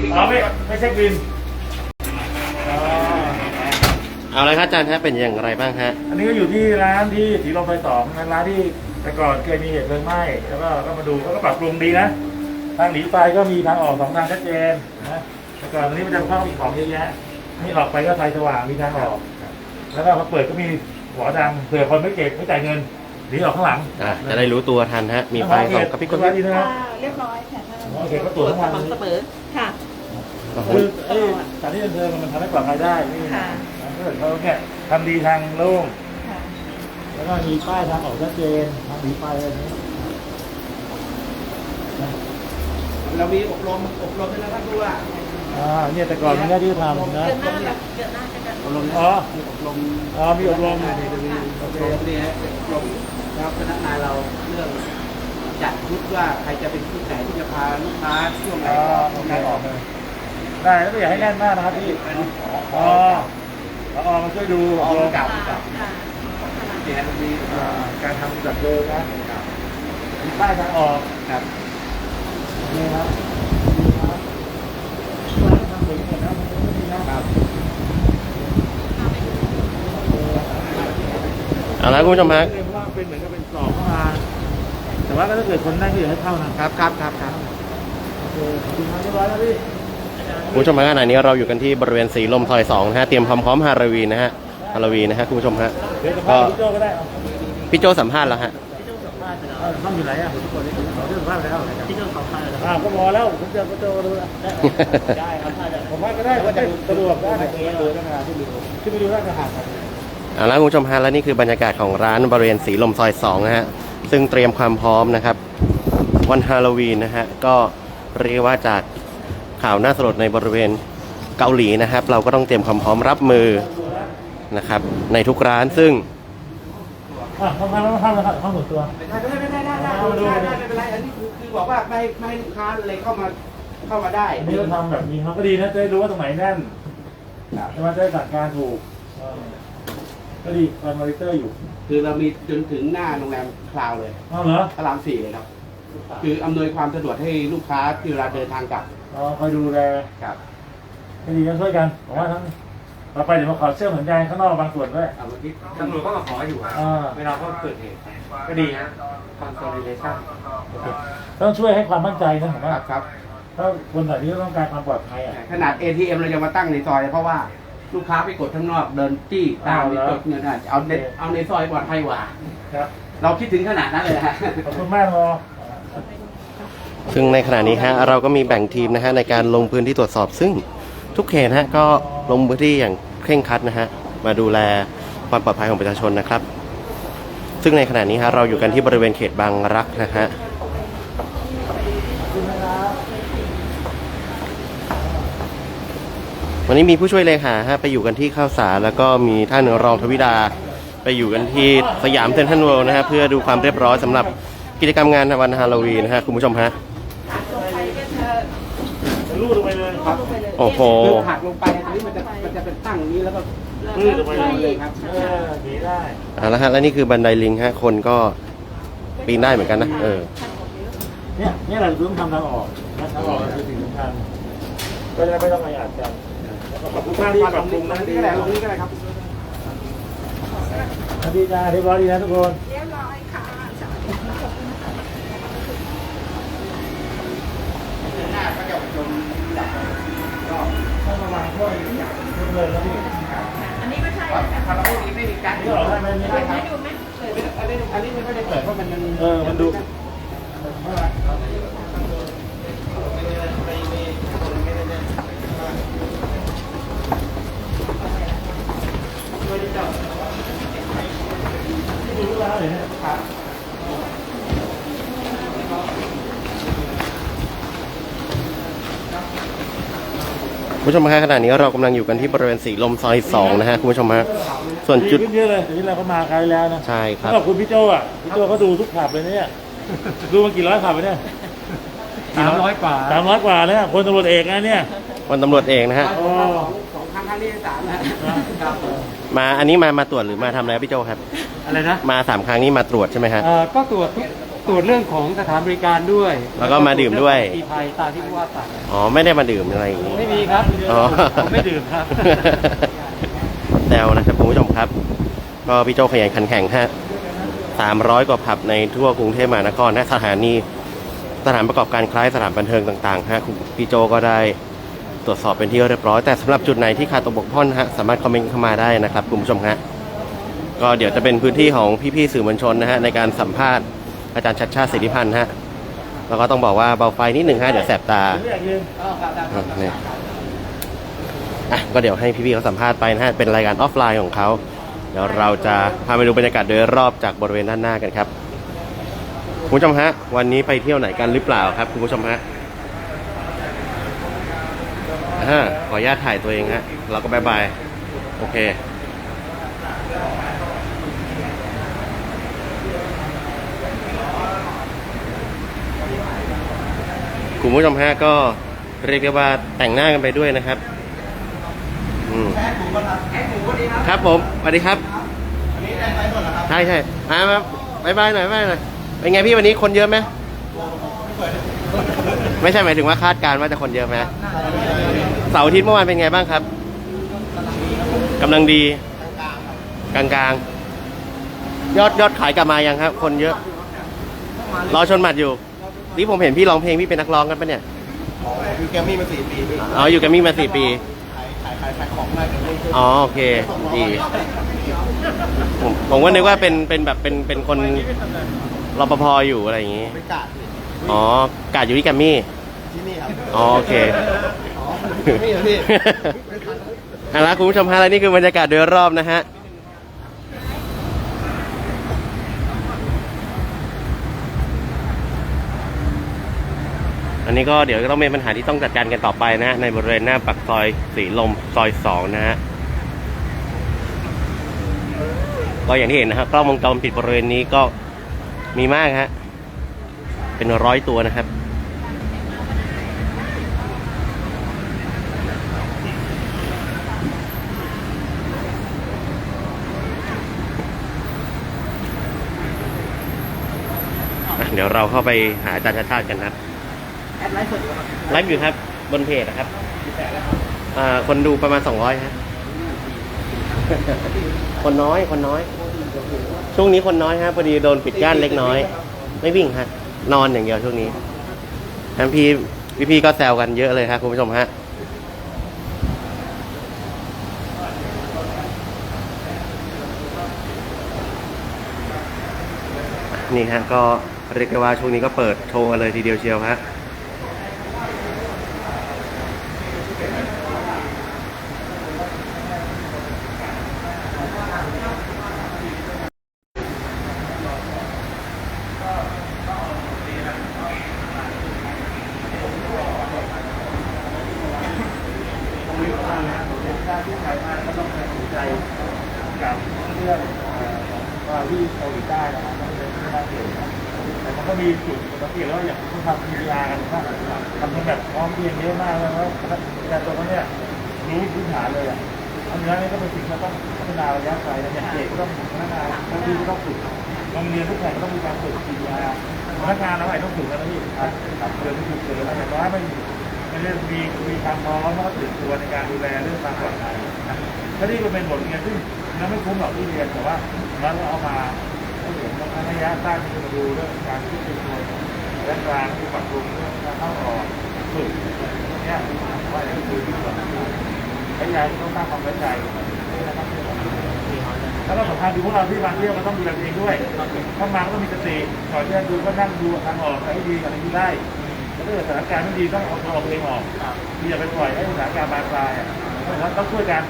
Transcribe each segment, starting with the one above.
อ๋อไม่ไม่ใช่บินอ๋อเอาละครับอาจารย์ฮะเป็นอย่างไรบ้างฮะ อันนี้ก็อยู่ที่ร้านที่สีลมไฟสองนะร้านที่แต่ก่อนเคยมีเหตุเพลิงไหม้แล้วก็ก็มาดูเขาก็ปรับปรุงดีนะ ทางหนีไฟก็มีทางออกสองทางชัดเจนนะแต่ก่อนอันนี้มันจะเข้ามีของเยอะแยะนี่ออกไปก็ไฟสว่างมีทางออก แล้วก็พอเปิดก็มีหัวดังเผื่อคนไม่เก็บไม่จ่ายเงินหนีออกข้างหลังอะจะได้รู้ตัวทันฮะ มีไฟส่องกระพริบกระพไว้ริบดีนะค่ะเรียบร้อยค่ะท่านโอเคก็ตรวจทั้งวันสม่ำเสมอ ค่ะโอ้โหคือไอ้สถานที่บันเทิงมันทำให้ปลอดภัยได้นี่ค่ะ ถ้าเกิดเขาเนี่ยทำดีทางโล่งค่ะ แล้วก็มีป้ายทางออกชัดเจนทางหนีไฟอะไรนี้เรามีอบรมอบรมด้วยนะท่านผู้ว่าอ่าเนี่ยแต่ก่อนมันก็ที่ทำนะเกิดหน้าแบบเกิดหน้าจะกันอบรมอ๋อมีอบรมอ๋อมีอบรมเดี๋ยวจะมีอบรมนี่ฮะอบรมแล้วพนักงานเราเรื่องจัดชุดว่าใครจะเป็นผู้ไหนที่จะพาลูกค้าช่วงไหนอ๋อก็โอตรงเคไหนออออกกเลย ได้แล้วไม่อยากให้แน่นมากนะครับพี่อ๋ออ๋อมาช่วยดูอออกบรมกับค่ะเนี่ยตรงนี้อ่าการทำจัดเดิมนะมีป้ายทางออกครับนี่ครับนี่ครับร้านทำถึงหมดแล้วมันไม่มีนะครับเอาละคุณผู้ชมฮะเพราะว่าเป็นเหมือนกับเป็นกรอบเข้ามาแต่ว่าก็ถ้าเกิดคนนั่งก็อย่าให้เข้านะครับครับครับครับโอเคขอบคุณมากเรียบร้อยแล้วพี่ คุณผู้ชมฮะขณะนี้เราอยู่กันที่บริเวณสีลมซอยสองนะฮะเตรียมความพร้อมฮาโลวีนนะฮะฮาโลวีนนะฮะคุณผู้ชมฮะเดี๋ยวจะพาพี่โจก็ได้เอาพี่โจสัมภาษณ์แล้วฮะเอาห้องอยู่ไหนอะผมคนนี้ขอเรื่องภาพแล้วพี่โจขอภาพแล้วอ่าก็พอแล้วผมจะก็โจดูแล้วได้ครับผมว่าก็ได้ก็จะสะดวกได้ตรงนี้เลยนะที่ดูที่ไปดูราชหาดครับเอาละคุณผู้ชมฮะและนี่คือบรรยากาศของร้านบริเวณสีลมซอยสองนะฮะซึ่งเตรียมความพร้อมนะครับ วันฮาโลวีนนะฮะก็เรียกว่าจาก ข่าวน่าสลดในบริเวณเกาหลีนะครับ เราก็ต้องเตรียมความพร้อมรับมือนะครับ ในทุกร้านซึ่งอะห้องพักห้องห้องส่วนตัว ได้ได้ได้ได้ได้ได้ได้ไม่เป็นไรอันนี้คือคือบอกว่าไม่ไม่ให้ลูกค้าเลยเข้ามาเข้ามาได้อันนี้เราทำแบบนี้เขาก็ดีนะจะได้รู้ว่าตรงไหนแน่นใช่ไหมจะได้สั่งการถูกเออก็ดีคอยมอนิเตอร์อยู่คือเรามีจนถึงหน้าโรงแรมคลาวเลยเอาเหรอพระรามสี่เลยครับ คืออำนวยความสะดวกให้ลูกค้าที่เวลาเดินทางกลับอ๋อคอยดูแลครับก็ดีกันช่วยกันผมว่าทั้งต่อไปเดี๋ยวมาขอเชื่อมสัญญาณข้างนอกบางส่วนด้วยเอาเมื่อกี้ตำรวจก็มาขออยู่ครับอ่า เวลาเขาเกิดเหตุก็ดีฮะ consolidation ต้องช่วยให้ความมั่นใจนะผมคว่ารับครับ ถ้าคนแบบนี้ก็ต้องการความปลอดภัยอะ ขนาด ATM เรายังมาตั้งในซอยเพราะว่าลูกค้าไปกดข้างนอกเดินจี้ตามเอาเหรอกดเงินอะเอาในเอาในซอยปลอดภัยกว่า ครับ เราคิดถึงขนาดนั้นเลยนะฮะ ขอบคุณมากรอ ซึ่งในขณะนี้ฮะเราก็มีแบ่งทีมนะฮะในการลงพื้นที่ตรวจสอบ ซึ่งทุกเขตฮะก็ลงพื้นที่อย่างเคร่งครัดนะฮะมาดูแลความปลอดภัยของประชาชนนะครับ ซึ่งในขณะนี้ฮะเราอยู่กันที่บริเวณเขตบางรักนะฮะวันนี้มีผู้ช่วยเลขาฮะไปอยู่กันที่ข้าวสารแล้วก็มีท่านรองทวิดา ไปอยู่กันที่สยามเซ็นทรัลเวิลด์นะฮะเพื่อดูความเรียบร้อยสำหรับกิจกรรมงานวันฮาโลวีนนะฮะคุณผู้ชมฮะ รูดลงไปเลย ครับโอ้โห คือหักลงไปตรงนี้มันจะมันจะเป็นตั้งอย่างนี้แล้วก็รูดลงไปเลเลยยครับเออหนีได้เอาละฮะและนี่คือบันไดลิงฮะคนก็ปีนได้เหมือนกันนะเออ เนี่ยเนี่ยเราต้องทำทางออกนะทางออกคือสิ่งสำคัญก็จะไม่ต้องมาหยาดกันแล้วก็ขอบคุณมากที่ปรับปรุงนะนี่ที่ก็แหได้ละตรงนี้ก็ได้ครับสวัสดีจ้าเรียบร้อยดีนะทุกคน เรียบร้อยค่ะ จะอบรมจับก็ต้องระวังพวกอย่างทุกเลยนะพี่อันนี้ไม่ใช่ถ้าเราไม่มีไม่มีการนี่ออกได้ไหมนี่ได้ครับไม่ดูไหมเปิดอันนี้อันนี้ไม่ได้เปิดเพราะมันมันเออมันดูดูเวลาเลยเนี่ย คุณผู้ชมฮะขณะนี้เรากำลังอยู่กันที่บริเวณสีลมซอยสองนะฮะคุณผู้ชมฮะส่วนดีจุดขึ้นเยอะเลยทีนี้เราก็มาคราวที่แล้วนะใช่ครับขอบคุณพี่โจอะพี่โจเขาดูทุกขับเลยเนี่ยดูมากี่ร้อยขับไปเนี่ยสามร้อยกว่าสามร้อยกว่าเนี่ยคนตำรวจเอกนะเนี่ยวันตำรวจเองนะฮะโอ้สองครั้งครั้งที่สามนะครับมาอันนี้มามาตรวจหรือมาทำอะไรครับพี่โจครับอะไรนะมาสามครั้งนี้มาตรวจใช่ไหมฮะเอ่อก็ตรวจทุก ตรวจเรื่องของสถานบริการด้วยแล้วก็มาดื่มด้วยปีภัยตามที่ผู้ว่าสั่งอ๋อ ไม่ได้มาดื่มอะไรอย่างนี้ ไม่มีครับอ๋อ ผมไม่ดื่มครับ แซวนะครับคุณผู้ชมครับ ก็พี่โจขยันขันแข่งฮะสามร้อยกว่าผับในทั่วกรุงเทพมหานครและสถานีสถานประกอบการคล้ายสถานบันเทิงต่างๆฮะคุณพี่โจก็ได้ตรวจสอบเป็นที่เรียบร้อย แต่สำหรับจุดไหนที่ขาดตกบกพร่องฮะสามารถคอมเมนต์เข้ามาได้นะครับคุณผู้ชมฮะก็เดี๋ยวจะเป็นพื้นที่ของพี่ๆสื่อมวลชนนะฮะในการสัมภาษณ์ อาจารย์ชัดชาติสิทธิพันธ์ฮะแล้วก็ต้องบอกว่าเบาไฟนิดหนึ่งฮะเดี๋ยวแสบตาไม่อยากยืนอะนี่อะก็เดี๋ยวให้พี่ๆเขาสัมภาษณ์ไปนะฮะเป็นรายการออฟไลน์ของเขาเดี๋ยวเราจะพาไปดูบรรยากาศโดยรอบจากบริเวณด้านหน้ากันครับคุณผู้ชมฮะวันนี้ไปเที่ยวไหนกันหรือเปล่าครับคุณผู้ชมฮะอ่าขออนุญาตถ่ายตัวเองฮะเราก็บายบายโอเค คุณผู้ชมฮะก็เรียกได้ว่าแต่งหน้ากันไปด้วยนะครับอืมครับผมสวัสดีครับใช่ใช่มามาบายบายหน่อยบายบายหน่อยเป็นไงพี่วันนี้คนเยอะไหมไม่ใช่หมายถึงว่าคาดการณ์ว่าจะคนเยอะไหมเสาร์อาทิตย์เมื่อวานเป็นไงบ้างครับกำลังดีกลางๆ ยอดยอดขายกลับมายังครับ คนเยอะ รอชนหมัดอยู่ นี่ผมเห็นพี่ร้องเพลงพี่เป็นนักร้องกันปะเนี่ยอยู่แกรมมี่มาสี่ปีพี่อ๋ออยู่แกัมมี่มาสี่ปี ขายขายขายขายของได้แกรมมี่อ๋อโอเค ดีผมผมก็นึกว่าเป็นเป็นแบบเป็นเป็นคนรปภอยู่อะไรอย่างงี้ เป็นกาดพี่อ๋อกาดอยู่ที่แกัมมี่ ที่นี่ครับอ๋อโอเค อ๋อไม่เหรอพี่ เอาละคุณผู้ชมฮะและนี่คือบรรยากาศโดยรอบนะฮะ อันนี้ก็เดี๋ยวก็ต้องเป็นปัญหาที่ต้องจัดการกันต่อไปนะ ในบริเวณหน้าปากซอยสีลมซอยสองนะฮะก็อย่างที่เห็นนะครับกล้องวงจรปิดบริเวณนี้ก็มีมากฮะเป็นร้อยตัวนะครับเดี๋ยวเราเข้าไปหาอาจารย์ชาติ ชาติกันนะครับไลฟ์อยู่ครับบนเพจนะครับอ่าคนดูประมาณสองร้อยฮะคนน้อยคนน้อย ช่วงนี้คนน้อยฮะพอดีโดนปิดกั้นเล็กน้อย ไม่วิ่งฮะนอนอย่างเดียวช่วงนี้ทั้งพี่พี่พี่ๆก็แซวกันเยอะเลยครับคุณผู้ชมฮะนี่ฮะก็เรียกได้ว่าช่วงนี้ก็เปิดโชว์กันเลยทีเดียวเชียวฮะ จกับเรื่องว่าที่เกาหลีใต้นะครับก็เป็นที่น่าเกลียดแต่มันก็มีจุดสังเกตว่าอย่างที่ทำมียากันว่าทำกันแบบพร้อมเพียงเยอะมากเลยว่าแต่ตัวเขาเนี่ยรู้พื้นฐานเลยอะอันนี้นี่ก็เป็นสิ่งที่ต้องพัฒนาระยะไกลนะอย่างเด็กก็ต้องพัฒนาบางทีก็ต้องฝึกโรงเรียนทุกแห่งก็ต้องมีการฝึกกีฬาพนักงานเราไหนต้องฝึกกันนะพี่ครับเรียนที่ฝึกเจอแล้วแต่ว่าไม่มีไม่ได้มีมีความพร้อมแล้วก็ตื่นตัวในการดูแลเรื่องความปลอดภัย นะถ้าที่มันเป็นบทเรียนซึ่งมันไม่คุ้มหรอกที่เรียนแต่ว่ามันเอามาให้เห็นว่าระยะสั้นที่มาดูเรื่องการที่เป็นตัวระยะกลางที่ปรับปรุงเรื่องการเข้าออกฝึกเนี่ยว่าอย่างที่คุยที่ก่อนพยายามต้องสร้างความไว้ใจนะครับแล้วก็สำคัญคือพวกเราที่มาเที่ยวมันต้องดูแลตัวเองด้วยเข้ามาก็ต้องมีสติก่อนที่จะดูก็นั่งดูทางออกอะไรที่ดีอะไรที่ได้แล้วถ้าเกิดสถานการณ์ไม่ดีต้องเอาตัวเองออกอย่าไปปล่อยให้สถานการณ์บานปลายอะต้องช่วยกัน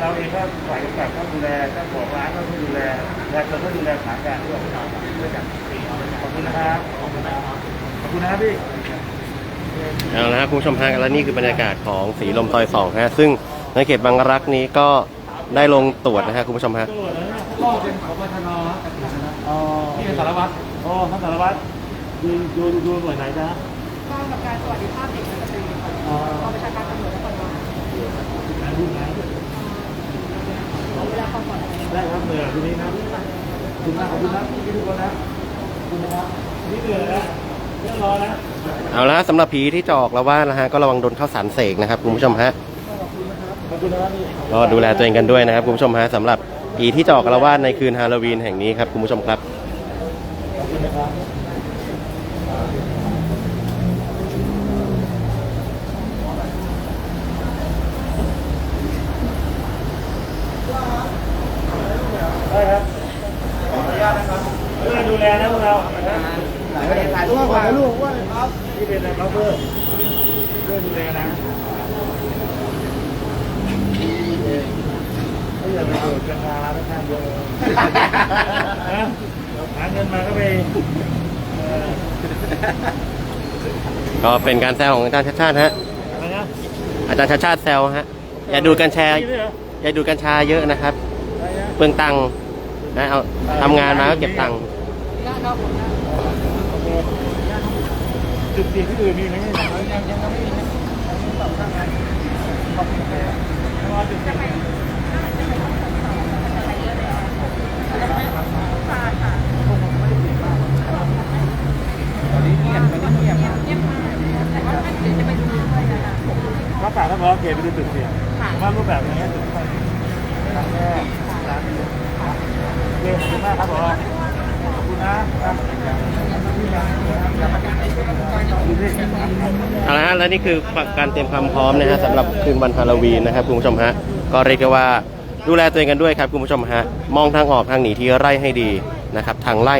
เราเองก็ฝ่ายกำกับก็ดูแลเจ้าของร้านก็ดูแลและคนก็ดูแลสถานการณ์ด้วยด้วยกันขอบคุณนะครับขอบคุณนะครับขอบคุณนะครับพี่เอาละครับคุณผู้ชมฮะและนี่คือบรรยากาศของสีลมซอยสองฮะซึ่งในเขตบางรักนี้ก็ได้ลงตรวจนะฮะคุณผู้ชมฮะก็เป็นพบชนอ๋อที่เป็นสารวัตรโอ้ท่านสารวัตรดูดูดูหน่วยไหนจ๊ะกองกับการสวัสดิภาพเด็กและสตรีค่ะอ๋อกองประชาการตำรวจนครบาล ไหนดูไหน เวลาความปลอ ดภัยได้ครับเหนื่อยทีนี้นะขอบคุณนะขอบคุณนะพี่ทุกคนนะขอบคุณนะครับนี่เหนื่อยนะเรื่องรอนะเอาละสำหรับผีที่จะออกแล้วว่านะฮะก็ระวังโดนเข้าสารเสกนะครับคุณผู้ชมฮะขอบคุณนะครับพี่ก็ดูแลตัวเองกันด้วยนะครับคุณผู้ชมฮะสำหรับผีที่จะออกละวาดในคืนฮาโลวีนแห่งนี้ครับคุณผู้ชมครับขอบคุณนะครับได้ครับขออนุญาตนะครับเพื่อดูแลนะพวกเรานะ ถ่ายรูปก่อนนะลูกว่า ที่เป็นนะครับเพื่อเพื่อดูแลนะไม่อยากไปโดดกันมาร้านข้างๆเยอะเลยนะหาเงินมาก็ไปเอ่อก็เป็นการแซวของอาจารย์ชาติชาติฮะ อะไรนะอาจารย์ชาติชาติแซวฮะ อย่าดูดกัญชา นี่ด้วยเหรออย่าดูดกัญชาเยอะนะครับ อะไรนะเปลืองตังค์นะเอาทำงานมาก็เก็บตังค์ โอเคจุดเสี่ยงที่อื่นมีไหมเนี่ยยังยังไม่มีนะขอบคุณครับรอจุดเสี่ยง ถ้าป่าถ้าพอเกณฑ์ไปดูตึกเสียงว่ารูปแบบนี้ตึกไปครั้งแรกร้านนี้โอเคขอบคุณมากครับผมขอบคุณนะครับเอาละฮะและนี่คือการเตรียมความพร้อมนะฮะสำหรับคืนวันฮาโลวีนนะครับคุณผู้ชมฮะก็เรียกได้ว่า ดูแลตัวเองกันด้วยครับคุณผู้ชมฮะมองทางออกทางหนีที่ไร่ให้ดีนะครับทางไล่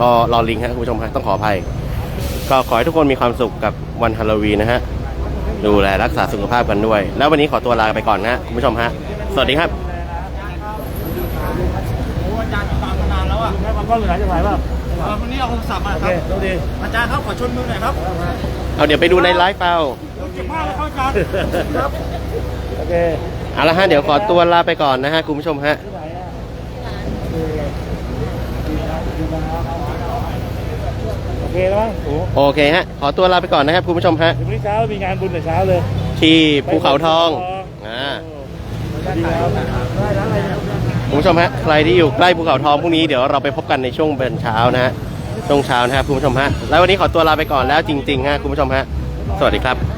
รอรอลิงฮะคุณผู้ชมฮะต้องขออภัย ก็ขอให้ทุกคนมีความสุขกับวันฮาโลวีนนะฮะดูแลรักษาสุขภาพกันด้วย แล้ววันนี้ขอตัวลาไปก่อนนะฮะคุณผู้ชมฮะสวัสดีครับโอ้อาจารย์ตามมานานแล้วอะคุณแม่ความกล้องอยู่ไหนจะถ่ายป่ะเออวันนี้เอาโทรศัพท์มาโอคเครับโชคดีอาจารย์ครับขอชนมือหน่อยครับเอาเดี๋ยวไปดูในไลฟ์เปล่าเจ็บมากเลยครับอาจารย์ครับโอเค เอาละฮะเดี๋ยวขอตัวลาไปก่อนนะฮะคุณผู้ชมฮะที่ไหนอะโอเคดีครับดีครับโอเคแล้วมั้งโอ้โอเคฮะขอตัวลาไปก่อนนะครับคุณผู้ชมฮะถึงวันนี้เช้ามีงานบุญแต่เช้าเลยที่ภูเขาทองอ่าดีครับได้แล้วอะไรเนี่ยคุณผู้ชมฮะใครที่อยู่ใกล้ภูเขาทองพรุ่งนี้เดี๋ยวเราไปพบกันในช่วงเป็นเช้านะฮะช่วงเช้านะครับคุณผู้ชมฮะแล้ววันนี้ขอตัวลาไปก่อนแล้วจริงๆฮะคุณผู้ชมฮะสวัสดีครับ